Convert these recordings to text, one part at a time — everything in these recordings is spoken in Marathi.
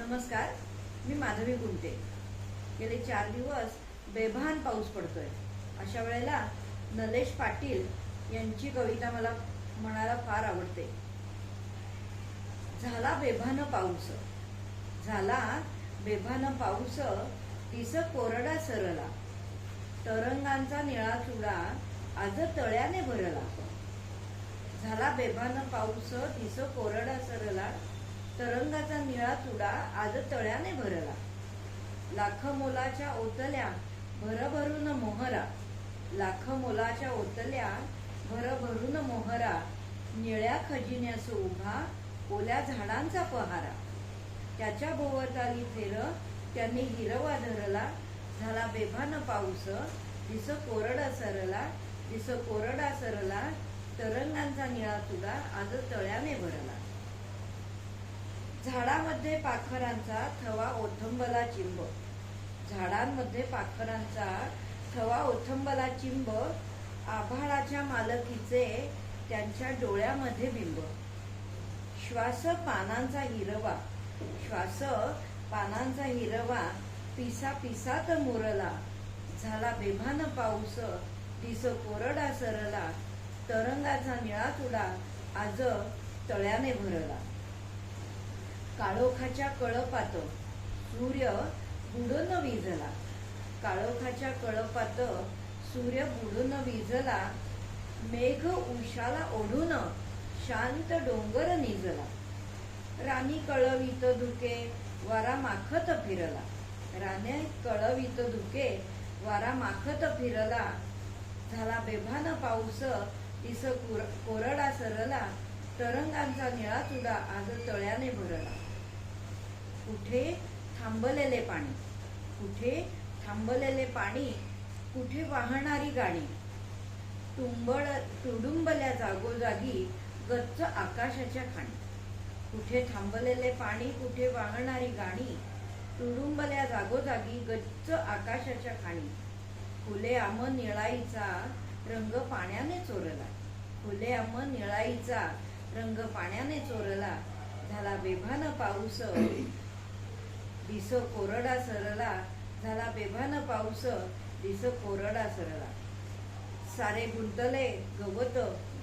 नमस्कार मी माधवी गुंटे गेले चार दिवस बेभान पाऊस पडतोय. अशा वेळेला नलेश पाटील यांची कविता मला म्हणायला फार आवडते. झाला बेभान पाऊस. झाला बेभान पाऊस तिस कोरडा सरला. तरंगांचा निळा चुडा आज तळ्याने भरला. झाला बेभान पाऊस तिस कोरडा सरला. तरंगाचा निळा तुडा आज तळ्याने भरला. लाख मोलाच्या ओतल्या भरभरून मोहरा. लाख मोलाच्या ओतल्या भरभरून मोहरा. निळ्या खजिन्यास उभा ओल्या झाडांचा पहारा. त्याच्या भोवताली फेर त्यांनी हिरवा धरला. झाला बेभान पाऊस. दिस कोरडा सरला. दिस कोरडा सरला. तरंगांचा निळा तुडा आज तळ्याने भरला. झाडामध्ये पाखरांचा थवा ओथंबला चिंब. झाडांमध्ये पाखरांचा थवा ओथंबला चिंब आभाळाच्या मालकीचे त्यांच्या डोळ्यामध्ये बिंब. श्वास पानांचा हिरवा. श्वास पानांचा हिरवा. पिसा पिसात मुरला. झाला बेभान पाऊस. दिस कोरडा सरला. तरंगाचा निळा तुडा आज तळ्याने भरला. काळोखाच्या कळपात सूर्य बुडून विजला काळोखाच्या कळपात सूर्य बुडून विजला मेघ उशाला ओढून शांत डोंगर निजला. राणी कळवित धुके वारा माखत फिरला. राणे कळवित धुके वारा माखत फिरला. झाला बेभान पाऊस दिस कोरडा सरला. तरंगांचा निळा तुडा आज तळ्याने भरला. कुठे थांबलेले पाणी? कुठे थांबलेले पाणी? कुठे वाहणारी गाणी तुंबळ तुडुंबल्या जागोजागी गच्च आकाशाच्या खाणी. कुठे थांबलेले पाणी? कुठे वाहणारी गाणी तुडुंबल्या जागोजागी गच्च आकाशाच्या खाणी. फुले आम निळाईचा रंग पाण्याने चोरला. फुले आम निळाईचा रंग पाण्याने चोरला. झाला बेभान पाऊस. दिस कोरडा सरला झाला बेभान पाऊस दिस कोरडा सरला. सारे गुंतले गवत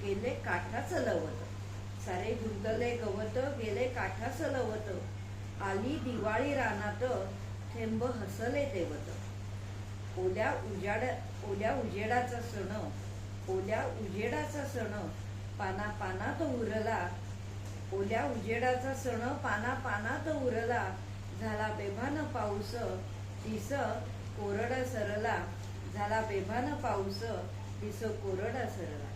गेले काठाच लवत. सारे गुंतले गवत गेले काठाच लवत. आली दिवाळी रानात थेंब हसले तेवत ओल्या उजाड ओल्या उजेडाचा सण ओल्या उजेडाचा सण पाना पानात उरला. ओल्या उजेडाचा सण पाना पानात उरला. झाला बेभान पाऊस दिस कोरडा सरला. झाला बेभान पाऊस दिस कोरडा सरला.